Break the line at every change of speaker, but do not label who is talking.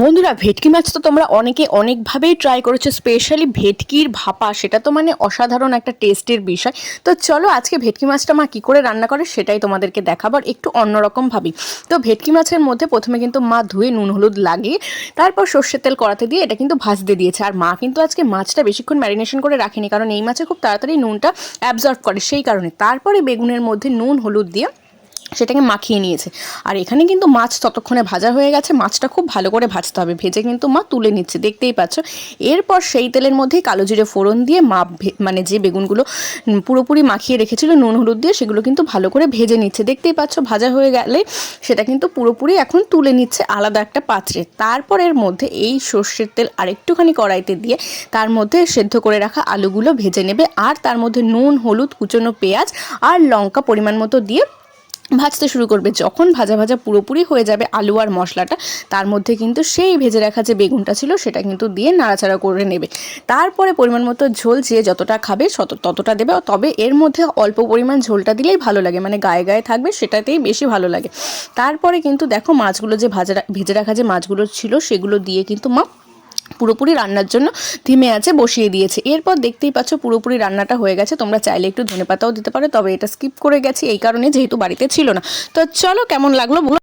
বন্ধুরা, ভেটকি মাছ তো তোমরা অনেকে অনেকভাবেই ট্রাই করেছ স্পেশালি ভেটকির ভাপা। সেটা তো মানে অসাধারণ একটা টেস্টের বিষয়। তো চলো, আজকে ভেটকি মাছটা মা কী করে রান্না করে সেটাই তোমাদেরকে দেখাবার একটু অন্যরকম ভাবি। তো ভেটকি মাছের মধ্যে প্রথমে কিন্তু মা ধুয়ে নুন, হলুদ লাগিয়ে, তারপর সর্ষের তেল কড়াতে দিয়ে এটা কিন্তু ভাজতে দিয়েছে। আর মা কিন্তু আজকে মাছটা বেশিক্ষণ ম্যারিনেশন করে রাখেনি, কারণ এই মাছে খুব তাড়াতাড়ি নুনটা অ্যাবজর্ব করে, সেই কারণে। তারপরে বেগুনের মধ্যে নুন, হলুদ দিয়ে সেটাকে মাখিয়ে নিয়েছে। আর এখানে কিন্তু মাছ ততক্ষণে ভাজা হয়ে গেছে। মাছটা খুব ভালো করে ভাজতে হবে। ভেজে কিন্তু মা তুলে নিচ্ছে। দেখতেই পাচ্ছ। এরপর সেই তেলের মধ্যেই কালো জিরে ফোড়ন দিয়ে মা মানে যে বেগুনগুলো পুরোপুরি মাখিয়ে রেখেছিল, নুন, হলুদ দিয়ে, সেগুলো কিন্তু ভালো করে ভেজে নিচ্ছে। দেখতেই পাচ্ছ, ভাজা হয়ে গেলে সেটা কিন্তু পুরোপুরি এখন তুলে নিচ্ছে আলাদা একটা পাত্রে। তারপর এর মধ্যে এই সর্ষের তেল আরেকটুখানি কড়াইতে দিয়ে তার মধ্যে সেদ্ধ করে রাখা আলুগুলো ভেজে নেবে। আর তার মধ্যে নুন, হলুদ, কুচনো পেঁয়াজ আর লঙ্কা পরিমাণ মতো দিয়ে ভাজতে শুরু করবে। যখন ভাজা ভাজা পুরোপুরি হয়ে যাবে আলু আর মশলাটা, তার মধ্যে কিন্তু সেই ভেজে রাখা যে বেগুনটা ছিল, সেটা কিন্তু দিয়ে নাড়াচাড়া করে নেবে। তারপরে পরিমাণ মতো ঝোল যে যতটা খাবে ততটা দেবে। তবে এর মধ্যে অল্প পরিমাণ ঝোলটা দিলেই ভালো লাগে মানে গায়ে গায়ে থাকবে, সেটাতেই বেশি ভালো লাগে। তারপরে কিন্তু দেখো মাছগুলো যে ভাজা ভেজে রাখা যে মাছগুলো ছিল, সেগুলো দিয়ে কিন্তু মা পুরোপুরি রান্নার জন্য ধিমে আছে, বসিয়ে দিয়েছে। এরপর দেখতেই পাচ্ছ পুরোপুরি রান্নাটা হয়ে গেছে। তোমরা চাইলে একটু ধনে পাতাও দিতে পারো, তবে এটা স্কিপ করে গেছি, এই কারণে যেহেতু বাড়িতে ছিল না। তো চলো কেমন লাগল